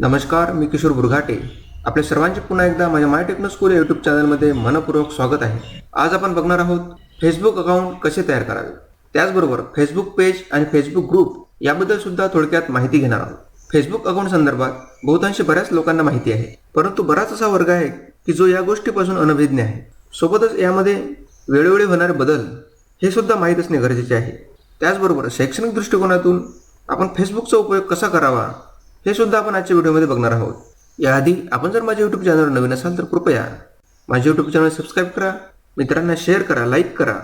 नमस्कार मी किशोर बुरघाटे. आपल्या सर्वांचे पुन्हा एकदा माझ्या माय टेक्नो स्कूल यूट्यूब चॅनलमध्ये मनपूर्वक स्वागत आहे. आज आपण बघणार आहोत फेसबुक अकाउंट कसे तयार करावे? त्याचबरोबर फेसबुक पेज आणि फेसबुक ग्रुप याबद्दल सुद्धा थोडक्यात माहिती घेणार आहोत. फेसबुक अकाउंट संदर्भात बहुतांशी बऱ्याच लोकांना माहिती आहे. परंतु बराच असा वर्ग आहे की जो या गोष्टीपासून अनभिज्ञ आहे. सोबतच यामध्ये वेळोवेळी होणारे बदल हे सुद्धा माहीत असणे गरजेचे आहे. त्याचबरोबर शैक्षणिक दृष्टिकोनातून आपण फेसबुकचा उपयोग कसा करावा? हे सुद्धा आपण आजच्या व्हिडिओमध्ये बघणार आहोत. याआधी आपण जर माझ्या यूट्यूब चॅनलवर नवीन असाल तर कृपया माझे यूट्यूब चॅनल सबस्क्राईब करा मित्रांना शेअर करा लाईक करा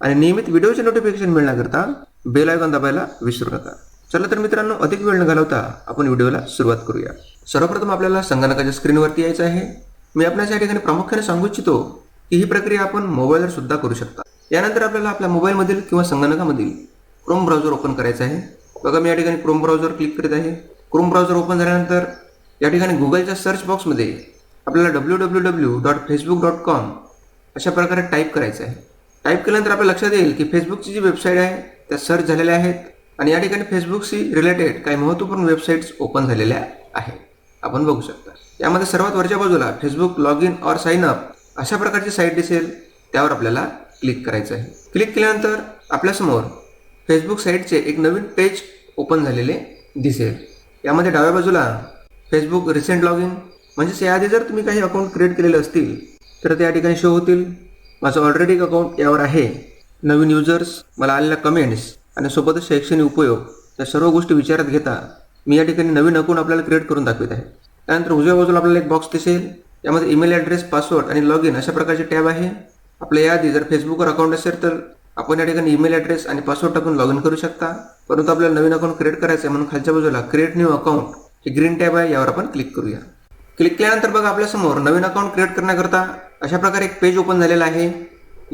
आणि नियमित व्हिडिओचे नोटिफिकेशन मिळण्याकरता बेल आयकॉन दाबायला विसरू नका. चला तर मित्रांनो अधिक वेळ न घालवता आपण व्हिडिओला सुरुवात करूया. सर्वप्रथम आपल्याला संगणकाच्या स्क्रीनवरती यायचं आहे. मी आपल्या या ठिकाणी प्रामुख्याने सांगू इच्छितो की ही प्रक्रिया आपण मोबाईलवर सुद्धा करू शकता. यानंतर आपल्याला आपल्या मोबाईलमधील किंवा संगणकामधील क्रोम ब्राउझर ओपन करायचं आहे. बघा मी या ठिकाणी क्रोम ब्राउझर क्लिक करीत आहे. क्रोम ब्राउझर ओपन झाल्यानंतर या ठिकाणी गुगलच्या सर्च बॉक्समध्ये आपल्याला W W W dot Facebook dot com अशा प्रकारे टाईप करायचं आहे. टाईप केल्यानंतर आपल्या लक्षात येईल की फेसबुकची जी वेबसाईट आहे त्या सर्च झालेल्या आहेत आणि या ठिकाणी फेसबुकशी रिलेटेड काही महत्त्वपूर्ण वेबसाईट्स ओपन झालेल्या आहेत. आपण बघू शकता. यामध्ये सर्वात वरच्या बाजूला Facebook log in or sign up अशा प्रकारची साईट दिसेल त्यावर आपल्याला क्लिक करायचं आहे. क्लिक केल्यानंतर आपल्यासमोर फेसबुक साईटचे एक नवीन पेज ओपन झालेले दिसेल. यामध्ये डाव्या बाजूला फेसबुक रिसेंट लॉग इन म्हणजेच याआधी जर तुम्ही काही अकाउंट क्रिएट केलेले असतील तर त्या ठिकाणी शो होतील. माझं ऑलरेडी एक अकाउंट यावर आहे. नवीन युजर्स मला आलेल्या कमेंट्स आणि सोबतच शैक्षणिक उपयोग या सर्व गोष्टी विचारात घेता मी या ठिकाणी नवीन अकाउंट आपल्याला क्रिएट करून दाखवित आहे. त्यानंतर उजव्या बाजूला आपल्याला एक बॉक्स दिसेल. यामध्ये ईमेल ॲड्रेस पासवर्ड आणि लॉग इन अशा प्रकारचे टॅब आहे. आपल्या याआधी जर फेसबुकवर अकाउंट असेल तर आपण या ठिकाणी ईमेल ॲड्रेस आणि पासवर्ड टाकून लॉग इन करू शकता. परंतु आपल्याला नवीन अकाउंट क्रिएट करायचं आहे म्हणून खालच्या बाजूला क्रिएट न्यू अकाउंट हे ग्रीन टॅब आहे यावर आपण क्लिक करूया. क्लिक केल्यानंतर बघा आपल्यासमोर नवीन अकाउंट क्रिएट करण्याकरता अशा प्रकारे एक पेज ओपन झालेलं आहे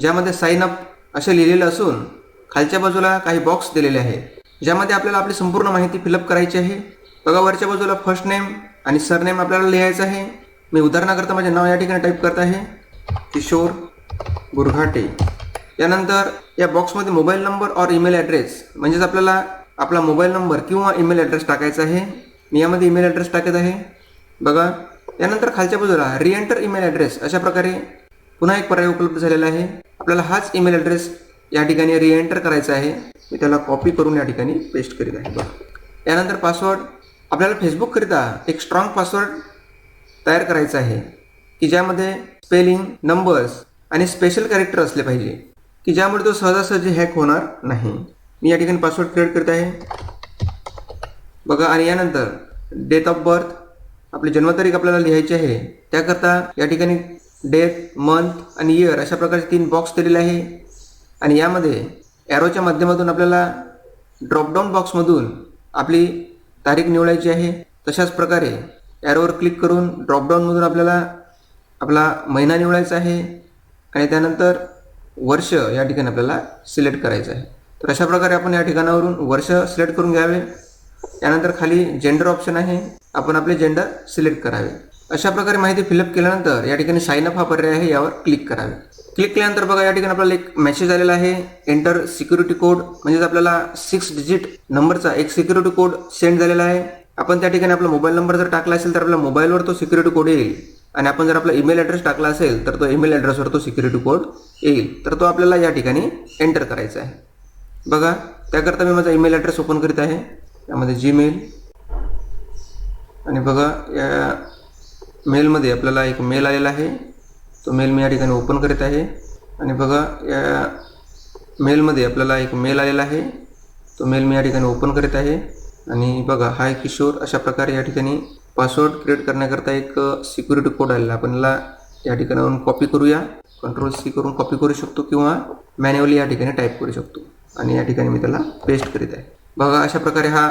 ज्यामध्ये साइन अप असे लिहिलेलं असून खालच्या बाजूला काही बॉक्स दिलेले आहे. ज्यामध्ये आपल्याला आपली संपूर्ण माहिती फिलअप करायची आहे. बघा वरच्या बाजूला फर्स्ट नेम आणि सरनेम आपल्याला लिहायचं आहे. मी उदाहरणाकरता माझे नाव या ठिकाणी टाईप करत आहे. किशोर बुरघाटे. यानंतर या बॉक्समध्ये मोबाईल नंबर और ईमेल ॲड्रेस म्हणजेच आपल्याला आपला मोबाईल नंबर किंवा ईमेल ॲड्रेस टाकायचा आहे. मी यामध्ये ईमेल ॲड्रेस टाकत आहे. बघा यानंतर खालच्या बाजूला रिएंटर ईमेल ॲड्रेस अशा प्रकारे पुन्हा एक पर्याय उपलब्ध झालेला आहे. आपल्याला हाच ईमेल ॲड्रेस या ठिकाणी रिएंटर करायचा आहे. मी त्याला कॉपी करून या ठिकाणी पेस्ट करीत आहे. बघा. यानंतर पासवर्ड आपल्याला फेसबुककरिता एक स्ट्रॉंग पासवर्ड तयार करायचा आहे की ज्यामध्ये स्पेलिंग नंबर्स आणि स्पेशल कॅरेक्टर असले पाहिजे. की ज्यामुळे तो सहजासहजी हॅक होणार नाही. मी या ठिकाणी पासवर्ड क्रिएट करत आहे. बघा आणि यानंतर डेट ऑफ बर्थ आपली जन्मतारीख आपल्याला लिहायची आहे. त्याकरता या ठिकाणी डेट मंथ आणि इयर अशा प्रकारचे तीन बॉक्स दिलेले आहे. आणि यामध्ये ॲरोच्या माध्यमातून आपल्याला ड्रॉपडाऊन बॉक्समधून आपली तारीख निवडायची आहे. तशाच प्रकारे ॲरोवर क्लिक करून ड्रॉपडाऊनमधून आपल्याला आपला महिना निवडायचा आहे. आणि त्यानंतर वर्ष या ठिकाणी आपल्याला सिलेक्ट करायचं आहे. तर अशा प्रकारे आपण या ठिकाणावरून वर्ष सिलेक्ट करून घ्यावे. त्यानंतर खाली जेंडर ऑप्शन आहे. आपण आपले जेंडर सिलेक्ट करावे. अशा प्रकारे माहिती फिलअप केल्यानंतर या ठिकाणी साइन अप हा पर्याय आहे यावर क्लिक करावे. क्लिक केल्यानंतर बघा या ठिकाणी आपल्याला एक मेसेज आलेला आहे. एंटर सिक्युरिटी कोड म्हणजेच आपल्याला सिक्स डिजिट नंबरचा एक सिक्युरिटी कोड सेंड झालेला आहे. आपण त्या ठिकाणी आपला मोबाईल नंबर जर टाकला असेल तर आपल्या मोबाईलवर तो सिक्युरिटी कोड येईल. आणि आपण जर आपला ईमेल ॲड्रेस टाकला असेल तर तो ईमेल ॲड्रेसवर तो सिक्युरिटी कोड येईल. तर तो आपल्याला या ठिकाणी एंटर करायचा आहे. बघा त्याकरता मी माझा ईमेल ॲड्रेस ओपन करीत आहे. यामध्ये जीमेल आणि बघा या मेलमध्ये आपल्याला एक मेल आलेला आहे. तो मेल मी या ठिकाणी ओपन करीत आहे. आणि बघा या मेलमध्ये आपल्याला एक मेल आलेला आहे. तो मेल मी या ठिकाणी ओपन करीत आहे. आणि बघा हाय किशोर अशा प्रकारे या ठिकाणी पासवर्ड क्रिएट करण्याकरता एक सिक्युरिटी कोड आलेला आपण याला या ठिकाणावरून कॉपी करूया. कंट्रोल सी करून कॉपी करू शकतो किंवा मॅन्युअली या ठिकाणी टाईप करू शकतो. आणि या ठिकाणी मी त्याला पेस्ट करीत आहे. बघा अशा प्रकारे हा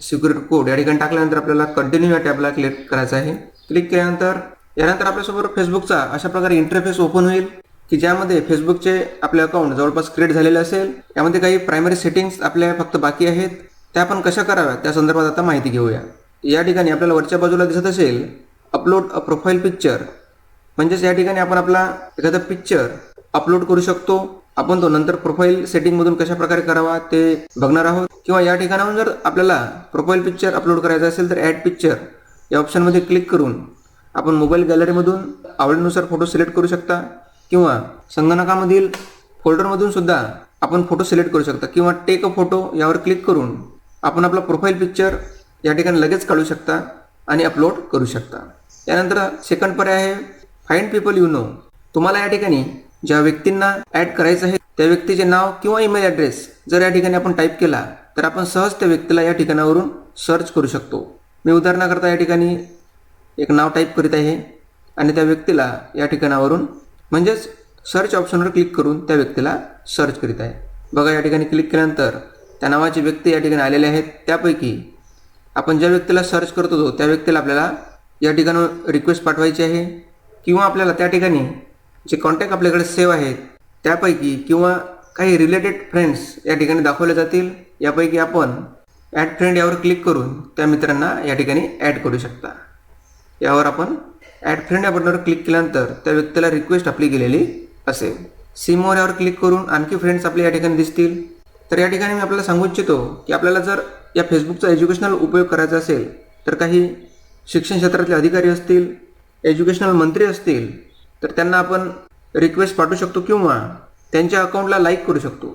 सिक्युरिटी कोड या ठिकाणी टाकल्यानंतर आपल्याला कंटिन्यू या टॅबला क्लिक करायचा आहे. क्लिक केल्यानंतर यानंतर आपल्यासोबत फेसबुकचा अशा प्रकारे इंटरफेस ओपन होईल की ज्यामध्ये फेसबुकचे आपले अकाउंट जवळपास क्रिएट झालेले असेल. यामध्ये काही प्रायमरी सेटिंग्स आपल्या फक्त बाकी आहेत. त्या आपण कशा कराव्या त्या संदर्भात आता माहिती घेऊया. या ठिकाणी आपल्याला वरच्या बाजूला दिसत असेल अपलोड अ प्रोफाईल पिक्चर म्हणजेच या ठिकाणी आपण आपला एखादा पिक्चर अपलोड करू शकतो. आपण तो नंतर प्रोफाईल सेटिंगमधून कशा प्रकारे करावा ते बघणार आहोत. किंवा या ठिकाणाहून जर आपल्याला प्रोफाईल पिक्चर अपलोड करायचं असेल तर ॲड पिक्चर या ऑप्शनमध्ये क्लिक करून आपण मोबाईल गॅलरीमधून आवडीनुसार फोटो सिलेक्ट करू शकता. किंवा संगणकामधील फोल्डरमधून सुद्धा आपण फोटो सिलेक्ट करू शकता. किंवा टेक अ फोटो यावर क्लिक करून आपण आपला प्रोफाईल पिक्चर या ठिकाणी लगेच काढू शकता आणि अपलोड करू शकता. त्यानंतर सेकंड पर्याय आहे फाईंड पीपल यू नो तुम्हाला या ठिकाणी ज्या व्यक्तींना ॲड करायचं आहे त्या व्यक्तीचे नाव किंवा ईमेल ॲड्रेस जर या ठिकाणी आपण टाईप केला तर आपण सहज त्या व्यक्तीला या ठिकाणावरून सर्च करू शकतो. मी उदाहरणाकरता या ठिकाणी एक नाव टाईप करीत आहे आणि त्या व्यक्तीला या ठिकाणावरून म्हणजेच सर्च ऑप्शनवर क्लिक करून त्या व्यक्तीला सर्च करीत आहे. बघा या ठिकाणी क्लिक केल्यानंतर त्या नावाची व्यक्ती या ठिकाणी आलेले आहेत. त्यापैकी आपण ज्या व्यक्तीला सर्च करत होतो त्या व्यक्तीला आपल्याला या ठिकाणी रिक्वेस्ट पाठवायची आहे. किंवा आपल्याला त्या ठिकाणी जे कॉन्टॅक्ट आपल्याकडे सेव्ह आहेत त्यापैकी किंवा काही रिलेटेड फ्रेंड्स या ठिकाणी दाखवले जातील. यापैकी आपण ॲड फ्रेंड यावर क्लिक करून त्या मित्रांना या ठिकाणी ॲड करू शकता. यावर आपण ॲड फ्रेंड या बटनावर क्लिक केल्यानंतर त्या व्यक्तीला रिक्वेस्ट आपली गेलेली असेल. सिमवर यावर क्लिक करून आणखी फ्रेंड्स आपले या ठिकाणी दिसतील. तर या ठिकाणी मी आपल्याला सांगू इच्छितो की आपल्याला जर या फेसबुकचा एज्युकेशनल उपयोग करायचा असेल तर काही शिक्षण क्षेत्रातले अधिकारी असतील एज्युकेशनल मंत्री असतील तर त्यांना आपण रिक्वेस्ट पाठवू शकतो किंवा त्यांच्या अकाउंटला लाईक करू शकतो.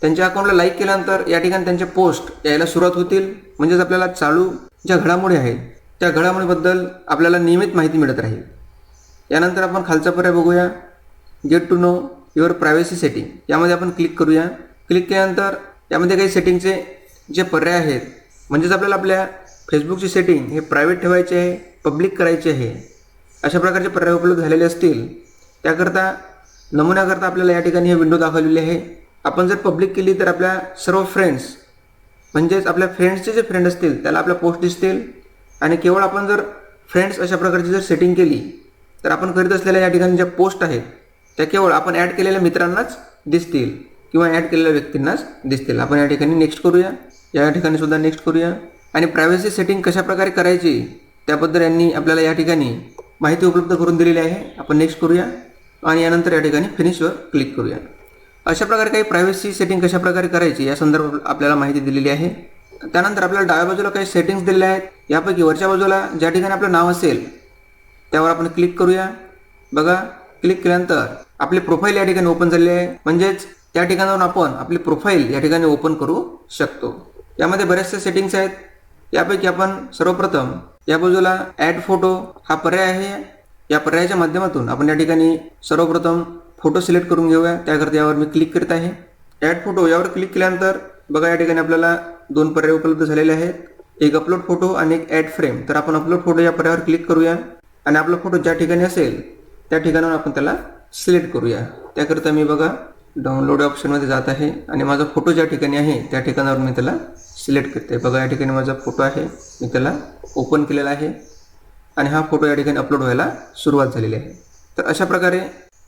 त्यांच्या अकाउंटला लाईक केल्यानंतर या ठिकाणी त्यांचे पोस्ट यायला सुरुवात होतील म्हणजेच आपल्याला चालू ज्या घडामोडी आहेत त्या घडामोडीबद्दल आपल्याला नियमित माहिती मिळत राहील. यानंतर आपण खालचा पर्याय बघूया. Get to know your privacy setting यामध्ये आपण क्लिक करूया. क्लिक केल्यानंतर यामध्ये काही सेटिंगचे जे पर्याय आहेत म्हणजेच आपल्याला आपल्या फेसबुकची सेटिंग हे प्रायव्हेट ठेवायचे आहे पब्लिक करायचे आहे अशा प्रकारचे पर्याय उपलब्ध झालेले असतील त्याकरता नमुन्याकरता आपल्याला या ठिकाणी हे विंडो दाखवलेली आहे. आपण जर पब्लिक केली तर आपल्या सर्व फ्रेंड्स म्हणजेच आपल्या फ्रेंड्सचे जे फ्रेंड असतील त्याला आपल्या पोस्ट दिसतील. आणि केवळ आपण जर फ्रेंड्स अशा प्रकारची जर सेटिंग केली तर आपण करीत असलेल्या या ठिकाणी ज्या पोस्ट आहेत त्या केवळ आपण ॲड केलेल्या मित्रांनाच दिसतील. किंवा ॲड केलेल्या व्यक्तींनाच दिसतील. आपण या ठिकाणी नेक्स्ट करूया. या ठिकाणी सुद्धा नेक्स्ट करूया. आणि प्रायव्हसी सेटिंग कशा प्रकारे करायची त्याबद्दल यांनी आपल्याला या ठिकाणी माहिती उपलब्ध करून दिलेली आहे. आपण नेक्स्ट करूया. आणि यानंतर या ठिकाणी फिनिशवर क्लिक करूया. अशा प्रकारे काही प्रायव्हसी सेटिंग कशा प्रकारे करायची या संदर्भात आपल्याला माहिती दिलेली आहे. त्यानंतर आपल्याला डाव्या बाजूला काही सेटिंग्स दिलेल्या आहेत. यापैकी वरच्या बाजूला ज्या ठिकाणी आपलं नाव असेल त्यावर आपण क्लिक करूया. बघा क्लिक केल्यानंतर आपले प्रोफाईल या ठिकाणी ओपन झालेले आहे. म्हणजेच त्या ठिकाणावरून आपण आपली प्रोफाईल या ठिकाणी ओपन करू शकतो. यामध्ये बरेचसे सेटिंग्स आहेत. यापैकी आपण सर्वप्रथम या बाजूला ॲड फोटो हा पर्याय आहे. या पर्यायाच्या माध्यमातून आपण या ठिकाणी सर्वप्रथम फोटो सिलेक्ट करून घेऊया. त्याकरता यावर मी क्लिक करत आहे. ॲड फोटो यावर क्लिक केल्यानंतर बघा या ठिकाणी आपल्याला दोन पर्याय उपलब्ध झालेले आहेत. एक अपलोड फोटो आणि एक ॲड फ्रेम तर आपण अपलोड फोटो या पर्यायावर क्लिक करूया. आणि आपला फोटो ज्या ठिकाणी असेल त्या ठिकाणावर आपण त्याला सिलेक्ट करूया. त्याकरता मी बघा डाउनलोड ऑप्शनमध्ये जात आहे आणि माझा फोटो ज्या ठिकाणी आहे त्या ठिकाणावर मी त्याला सिलेक्ट करते. बघा या ठिकाणी माझा फोटो आहे. मी त्याला ओपन केलेला आहे. आणि हा फोटो या ठिकाणी अपलोड व्हायला सुरुवात झालेली आहे. तर अशा प्रकारे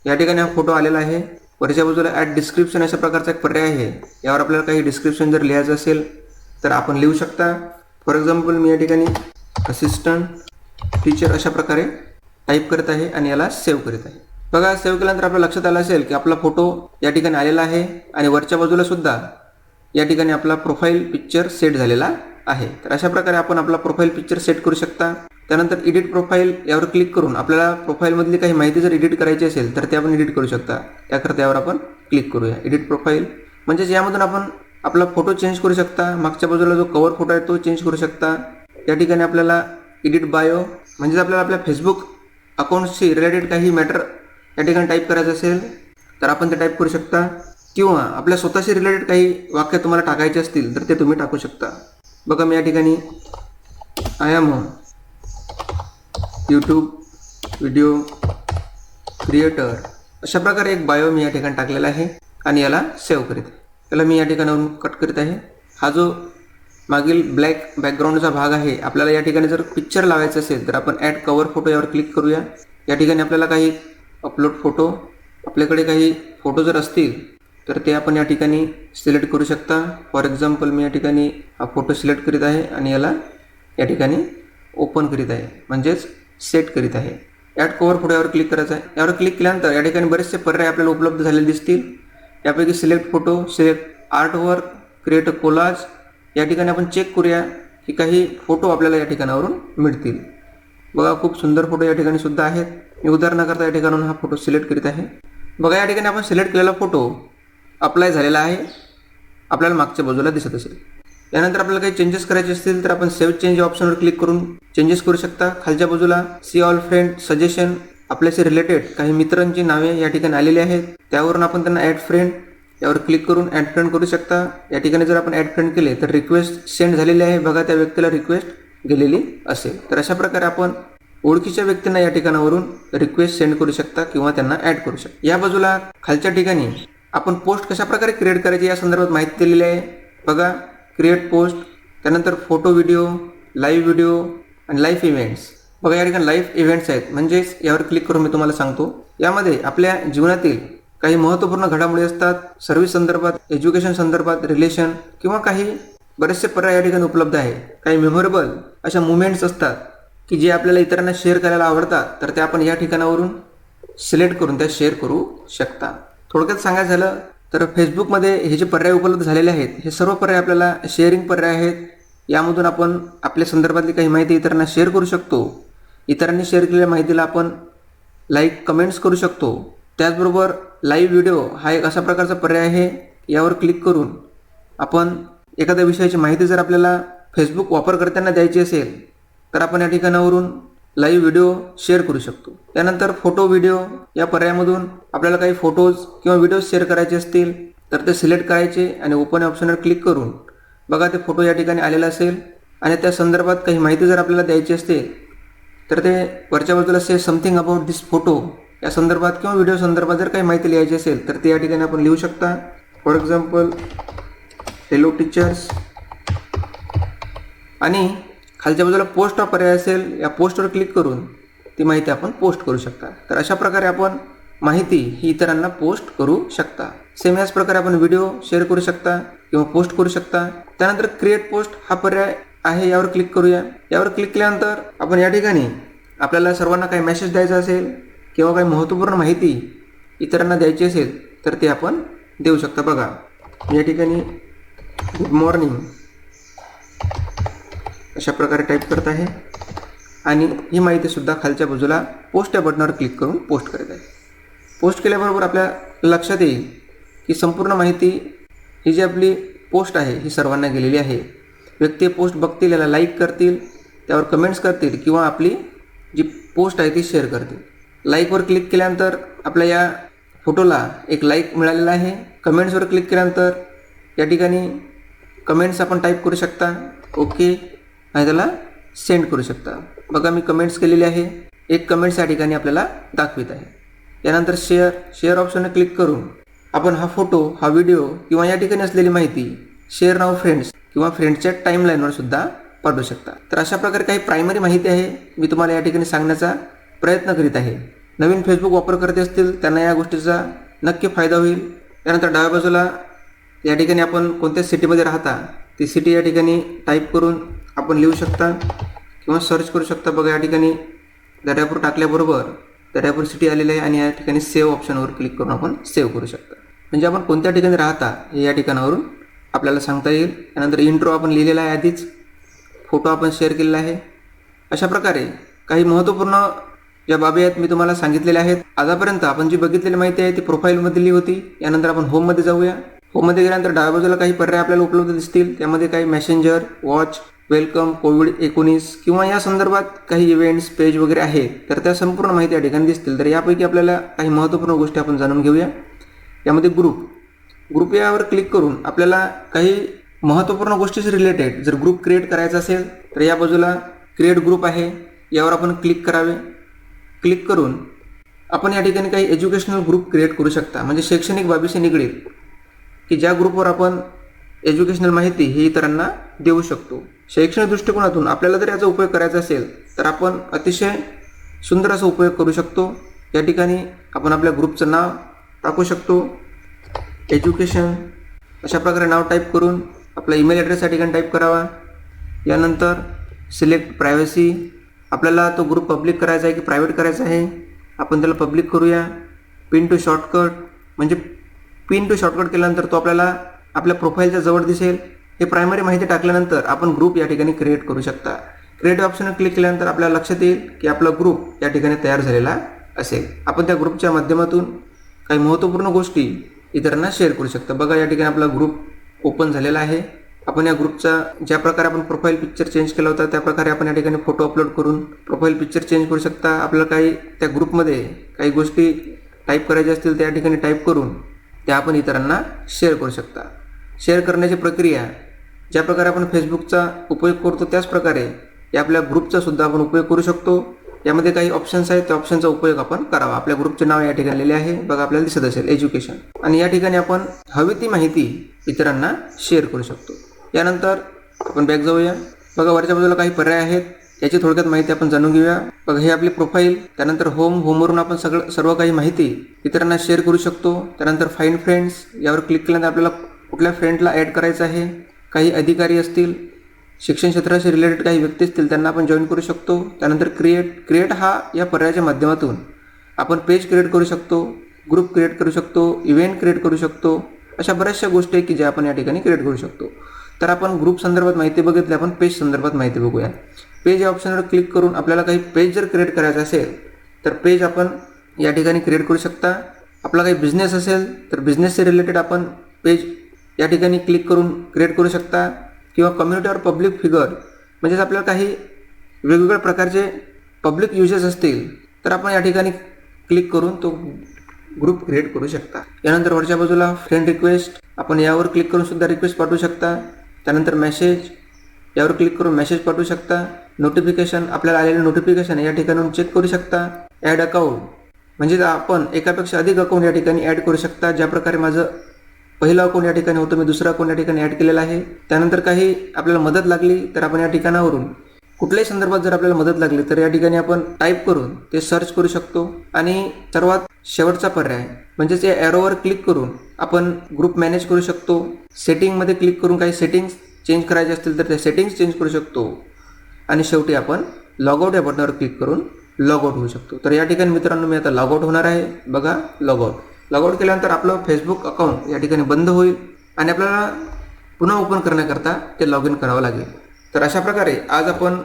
या ठिकाणी हा फोटो आलेला आहे. वरच्या बाजूला ॲट डिस्क्रिप्शन अशा प्रकारचा एक पर्याय आहे. यावर आपल्याला काही डिस्क्रिप्शन जर लिहायचं असेल तर आपण लिहू शकता. फॉर एक्झाम्पल मी या ठिकाणी असिस्टंट टीचर अशा प्रकारे टाईप करत आहे आणि याला सेव्ह करीत आहे. बघा सेव्ह केल्यानंतर आपल्या लक्षात आलं असेल की आपला फोटो या ठिकाणी आलेला आहे आणि वरच्या बाजूला सुद्धा या ठिकाणी आपला प्रोफाईल पिक्चर सेट झालेला आहे. तर अशा प्रकारे आपण आपला प्रोफाईल पिक्चर सेट करू शकता. त्यानंतर एडिट प्रोफाईल यावर क्लिक करून आपल्याला प्रोफाईलमधली काही माहिती जर एडिट करायची असेल तर ते आपण एडिट करू शकता. त्याकरता यावर आपण क्लिक करूया. एडिट प्रोफाईल म्हणजेच यामधून आपण आपला फोटो चेंज करू शकता. मागच्या बाजूला जो कवर फोटो आहे तो चेंज करू शकता. या ठिकाणी आपल्याला एडिट बायो म्हणजेच आपल्याला आपल्या फेसबुक अकाउंटशी रिलेटेड काही मॅटर या ठिकाणी टाईप करायचं असेल तर आपण ते टाईप करू शकता. किंवा आपल्या स्वतःशी रिलेटेड काही वाक्य तुम्हाला टाकायचे असतील तर ते तुम्ही टाकू शकता. बघा मी या ठिकाणी I am YouTube video creator अशा प्रकारे एक बायो मी या ठिकाणी टाकलेला आहे आणि याला सेव्ह करीत आहे. त्याला मी या ठिकाणावरून कट करीत आहे. हा जो मागील ब्लॅक बॅकग्राऊंडचा भाग आहे आपल्याला या ठिकाणी जर पिक्चर लावायचं असेल तर आपण ॲड कवर फोटो यावर क्लिक करूया. या ठिकाणी आपल्याला काही अपलोड फोटो आपल्याकडे काही फोटो जर असतील तर ते आपण या ठिकाणी सिलेक्ट करू शकता. फॉर एक्झाम्पल मी या ठिकाणी हा फोटो सिलेक्ट करीत आहे आणि याला या ठिकाणी ओपन करीत आहे. म्हणजेच सेट करीत आहे. ॲड कवर फोटो यावर क्लिक करायचं आहे. यावर क्लिक केल्यानंतर या ठिकाणी बरेचसे पर्याय आपल्याला उपलब्ध झालेले दिसतील. यापैकी select photo select art work create a collage या ठिकाणी आपण चेक करूया की काही फोटो आपल्याला या ठिकाणावरून मिळतील. बघा खूप सुंदर फोटो या ठिकाणी सुद्धा आहेत. मी उदाहरणाकरता या ठिकाणून हा फोटो सिलेक्ट करीत आहे. बघा या ठिकाणी आपण सिलेक्ट केलेला फोटो अप्लाय झालेला आहे. आपल्याला मागच्या बाजूला दिसत असेल. यानंतर आपल्याला काही चेंजेस करायचे असतील तर आपण सेव्ह चेंज ऑप्शनवर क्लिक करून चेंजेस करू शकता. खालच्या बाजूला सी ऑल फ्रेंड सजेशन आपल्याशी रिलेटेड काही मित्रांची नावे या ठिकाणी आलेली आहेत. त्यावरून आपण त्यांना ॲड फ्रेंड यावर क्लिक करून ॲड फ्रेंड करू शकता. या ठिकाणी जर आपण ॲड फ्रेंड केले तर रिक्वेस्ट सेंड झालेली आहे. बघा त्या व्यक्तीला रिक्वेस्ट गेलेली असेल. तर अशा प्रकारे आपण ओळखीच्या व्यक्तींना या ठिकाणावरून रिक्वेस्ट सेंड करू शकता किंवा त्यांना ॲड करू शकता. या बाजूला खालच्या ठिकाणी आपण पोस्ट कशा प्रकारे क्रिएट करायची या संदर्भात माहिती दिलेली आहे. बघा क्रिएट पोस्ट त्यानंतर फोटो व्हिडिओ लाईव्ह व्हिडिओ आणि लाईव्ह इव्हेंट्स बघा या ठिकाणी लाईफ इव्हेंट्स आहेत. म्हणजेच यावर क्लिक करून मी तुम्हाला सांगतो. यामध्ये आपल्या जीवनातील काही महत्त्वपूर्ण घडामोडी असतात. सर्व्हिस संदर्भात एज्युकेशन संदर्भात रिलेशन किंवा काही बरेचसे पर्याय या ठिकाणी उपलब्ध आहे. काही मेमोरेबल अशा मुवमेंट्स असतात की जे आपल्याला इतरांना शेअर करायला आवडतात तर ते आपण या ठिकाणावरून सिलेक्ट करून त्या शेअर करू शकता. थोडक्यात सांगायचं झालं तर फेसबुकमध्ये हे जे पर्याय उपलब्ध झालेले आहेत हे सर्व पर्याय आपल्याला शेअरिंग पर्याय आहेत. यामधून आपण आपल्या संदर्भातली काही माहिती इतरांना शेअर करू शकतो. इतरांनी शेअर केलेल्या माहितीला आपण लाईक कमेंट्स करू शकतो. त्याचबरोबर लाईव्ह व्हिडिओ हा एक असा प्रकारचा पर्याय आहे यावर क्लिक करून आपण एखाद्या विषयाची माहिती जर आपल्याला फेसबुक वापरकर्त्यांना द्यायची असेल तर आपण या ठिकाणावरून लाईव्ह व्हिडिओ शेअर करू शकतो. त्यानंतर फोटो व्हिडिओ या पर्यायामधून आपल्याला काही फोटोज किंवा व्हिडिओज शेअर करायचे असतील तर ते सिलेक्ट करायचे आणि ओपन ऑप्शनवर क्लिक करून बघा ते फोटो या ठिकाणी आलेला असेल आणि त्या संदर्भात काही माहिती जर आपल्याला द्यायची असेल तर ते वरच्या बाजूला say something about this photo या संदर्भात किंवा व्हिडिओ संदर्भात जर काही माहिती लिहायची असेल तर ते या ठिकाणी आपण लिहू शकता. फॉर एक्झाम्पल हॅलो टीचर्स आणि खालच्या बाजूला पोस्ट हा पर्याय असेल या पोस्टवर क्लिक करून ती माहिती आपण पोस्ट करू शकता. तर अशा प्रकारे आपण माहिती ही इतरांना पोस्ट करू शकता. सेम याच प्रकारे आपण व्हिडिओ शेअर करू शकता किंवा पोस्ट करू शकता. त्यानंतर क्रिएट पोस्ट हा पर्याय आहे यावर क्लिक करूया. यावर क्लिक केल्यानंतर आपण या ठिकाणी आपल्याला सर्वांना काही मेसेज द्यायचा असेल किंवा काही महत्त्वपूर्ण माहिती इतरांना द्यायची असेल तर ते आपण देऊ शकता. बघा या ठिकाणी गुड मॉर्निंग अशा प्रकारे टाईप करत आहे. आणि ही माहितीसुद्धा खालच्या बाजूला पोस्ट या बटनावर क्लिक करून पोस्ट करत आहे. पोस्ट केल्याबरोबर आपल्या लक्षात येईल की संपूर्ण माहिती ही जी आपली पोस्ट आहे ही सर्वांना गेलेली आहे. व्यक्ती पोस्ट बघतील याला लाईक करतील त्यावर कमेंट्स करतील किंवा आपली जी पोस्ट आहे ती शेअर करतील. लाईकवर क्लिक केल्यानंतर आपल्या या फोटोला एक लाईक मिळालेला आहे. कमेंट्सवर क्लिक केल्यानंतर या ठिकाणी कमेंट्स आपण टाईप करू शकता. ओके आणि त्याला सेंड करू शकता. बघा मी कमेंट्स केलेले आहे. एक कमेंट्स या ठिकाणी आपल्याला दाखवित आहे. त्यानंतर शेअर शेअर ऑप्शनवर क्लिक करून आपण हा फोटो हा व्हिडिओ किंवा या ठिकाणी असलेली माहिती शेअर नाव फ्रेंड्स किंवा फ्रेंड्सच्या टाईमलाईनवर सुद्धा पाठवू शकता. तर अशा प्रकारे काही प्रायमरी माहिती आहे मी तुम्हाला या ठिकाणी सांगण्याचा प्रयत्न करीत आहे. नवीन फेसबुक वापरकर्ते असतील त्यांना या गोष्टीचा नक्की फायदा होईल. त्यानंतर डाव्या बाजूला या ठिकाणी आपण कोणत्या सिटीमध्ये राहता ती सिटी या ठिकाणी टाईप करून आपण लिहू शकता किंवा सर्च करू शकता. बघा या ठिकाणी दर्यापूर टाकल्याबरोबर दर्यापूर सिटी आलेली आहे आणि या ठिकाणी सेव्ह ऑप्शनवर क्लिक करून आपण सेव्ह करू शकता. म्हणजे आपण कोणत्या ठिकाणी राहता हे या ठिकाणावरून आपल्याला सांगता येईल. त्यानंतर इंट्रो आपण लिहिलेला आहे आधीच. फोटो आपण शेअर केलेला आहे. अशा प्रकारे काही महत्त्वपूर्ण ज्या बाबी आहेत मी तुम्हाला सांगितलेल्या आहेत. आतापर्यंत आपण जी बघितलेली माहिती आहे ती प्रोफाईलमध्ये दिली होती. यानंतर आपण होममध्ये जाऊया. होममध्ये गेल्यानंतर डाव्या बाजूला काही पर्याय आपल्याला उपलब्ध दिसतील. त्यामध्ये काही मेसेंजर वॉच वेलकम कोविड एकोणीस किंवा या संदर्भात काही इव्हेंट्स पेज वगैरे आहे तर त्या संपूर्ण माहिती या ठिकाणी दिसतील. तर यापैकी आपल्याला काही महत्त्वपूर्ण गोष्टी आपण जाणून घेऊया. यामध्ये ग्रुप ग्रुप यावर क्लिक करून आपल्याला काही महत्त्वपूर्ण गोष्टीशी रिलेटेड जर ग्रुप क्रिएट करायचा असेल तर या बाजूला क्रिएट ग्रुप आहे. यावर आपण क्लिक करावे. क्लिक करून आपण या ठिकाणी काही एज्युकेशनल ग्रुप क्रिएट करू शकता. म्हणजे शैक्षणिक बाबीशी निगडीत. की ज्या ग्रुपवर आपण एज्युकेशनल माहिती ही इतरांना देऊ शकतो. शैक्षणिक दृष्टिकोनातून आपल्याला जर याचा उपयोग करायचा असेल तर आपण अतिशय सुंदर असा उपयोग करू शकतो. या ठिकाणी आपण आपल्या ग्रुपचं नाव टाकू शकतो. एज्युकेशन अशा प्रकारे नाव टाईप करून आपला ईमेल ॲड्रेस या ठिकाणी टाईप करावा. यानंतर सिलेक्ट प्रायव्हसी. आपल्याला तो ग्रुप पब्लिक करायचा आहे की प्रायव्हेट करायचा आहे आपण त्याला पब्लिक करूया. पिन टू शॉर्टकट म्हणजे पिन टू शॉर्टकट केल्यानंतर तो आपल्याला आपल्या प्रोफाईलच्या जवळ दिसेल. हे प्रायमरी माहिती टाकल्यानंतर आपण ग्रुप या ठिकाणी क्रिएट करू शकता. क्रिएट ऑप्शनवर क्लिक केल्यानंतर आपल्याला लक्षात येईल की आपला ग्रुप या ठिकाणी तयार झालेला असेल. आपण त्या ग्रुपच्या माध्यमातून काही महत्त्वपूर्ण गोष्टी इतरांना शेअर करू शकता. बघा या ठिकाणी आपला ग्रुप ओपन झालेला आहे. आपण या ग्रुपचा ज्या प्रकारे आपण प्रोफाईल पिक्चर चेंज केला होता त्या प्रकारे आपण या ठिकाणी फोटो अपलोड करून प्रोफाईल पिक्चर चेंज करू शकता. आपल्याला काही त्या ग्रुपमध्ये काही गोष्टी टाईप करायच्या असतील त्या ठिकाणी टाईप करून त्या आपण इतरांना शेअर करू शकता. शेअर करण्याची प्रक्रिया ज्या प्रकारे आपण फेसबुकचा उपयोग करतो त्याच प्रकारे या आपल्या ग्रुपचा सुद्धा आपण उपयोग करू शकतो. यामध्ये काही ऑप्शन्स आहेत त्या ऑप्शनचा उपयोग आपण करावा. आपल्या ग्रुपचे नाव या ठिकाणी लिहिले आहे. बघा आपल्याला दिसत असेल एज्युकेशन आणि या ठिकाणी आपण हवी ती माहिती इतरांना शेअर करू शकतो. यानंतर आपण बॅक जाऊया. बघा वरच्या बाजूला काही पर्याय आहेत. याची थोडक्यात माहिती आपण जाणून घेऊया. बघा हे आपली प्रोफाईल त्यानंतर होम होमवरून आपण सगळं सर्व काही माहिती इतरांना शेअर करू शकतो. त्यानंतर फाईन फ्रेंड्स यावर क्लिक केल्यानंतर आपल्याला कुठल्या फ्रेंडला ॲड करायचं आहे? काही अधिकारी असतील शिक्षण क्षेत्राशी रिलेटेड काही व्यक्ती असतील त्यांना आपण जॉईन करू शकतो. त्यानंतर क्रिएट क्रिएट हा या पर्यायाच्या माध्यमातून आपण पेज क्रिएट करू शकतो ग्रुप क्रिएट करू शकतो इव्हेंट क्रिएट करू शकतो. अशा बऱ्याचशा गोष्टी आहेत की ज्या आपण या ठिकाणी क्रिएट करू शकतो. तर आपण ग्रुप संदर्भात माहिती बघितली आपण पेज संदर्भात माहिती बघूया. पेज या ऑप्शनवर क्लिक करून आपल्याला काही पेज जर क्रिएट करायचं असेल तर पेज आपण या ठिकाणी क्रिएट करू शकता. आपला काही बिझनेस असेल तर बिझनेसशी रिलेटेड आपण पेज या ठिकाणी क्लिक करून क्रिएट करू शकता. किंवा कम्युनिटी और पब्लिक फिगर म्हणजेच आपल्याला काही वेगवेगळ्या प्रकारचे पब्लिक युजेस असतील तर आपण या ठिकाणी क्लिक करून तो ग्रुप क्रिएट करू शकता. यानंतर वरच्या बाजूला फ्रेंड रिक्वेस्ट आपण यावर क्लिक करून सुद्धा रिक्वेस्ट पाठवू शकता. त्यानंतर मेसेज यावर क्लिक करून मेसेज पाठवू शकता. नोटिफिकेशन आपल्याला आलेलं नोटिफिकेशन या ठिकाणून चेक करू शकता. ॲड अकाउंट म्हणजे आपण एकापेक्षा अधिक अकाउंट या ठिकाणी ॲड करू शकता. ज्या प्रकारे माझं पहिलं अकाउंट या ठिकाणी होतं मी दुसरं अकाउंट या ठिकाणी ॲड केलेलं आहे. त्यानंतर काही आपल्याला मदत लागली तर आपण या ठिकाणावरून कुठल्याही संदर्भात जर आपल्याला मदत लागली तर या ठिकाणी आपण टाईप करून ते सर्च करू शकतो. आणि सर्वात शेवटचा पर्याय म्हणजेच या ॲरोवर क्लिक करून आपण ग्रुप मॅनेज करू शकतो. सेटिंगमध्ये क्लिक करून काही सेटिंग्स चेंज करायचे असतील तर त्या सेटिंग्स चेंज करू शकतो. आणि शेवटी आपण लॉगआउट या बटनावर क्लिक करून लॉगआउट होऊ शकतो. तर या ठिकाणी मित्रांनो मी आता लॉगआउट होणार आहे. बघा लॉगआउट लॉगआउट केल्यानंतर आपलं फेसबुक अकाउंट या ठिकाणी बंद होईल आणि आपल्याला पुन्हा ओपन करण्याकरता ते लॉग इन करावं लागेल. तर अशा प्रकारे आज आपण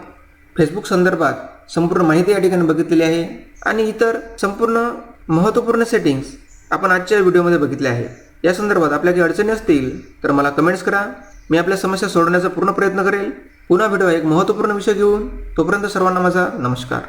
फेसबुक संदर्भात संपूर्ण माहिती या ठिकाणी बघितलेली आहे आणि इतर संपूर्ण महत्त्वपूर्ण सेटिंग्स आपण आजच्या व्हिडिओमध्ये बघितले आहे या संदर्भात आपल्या काही अडचणी असतील तर मला कमेंट्स करा. मी आपल्या समस्या सोडवण्याचा पूर्ण प्रयत्न करेल. पुन्हा भेटूया एक महत्त्वपूर्ण विषय घेऊन. तोपर्यंत सर्वांना माझा नमस्कार.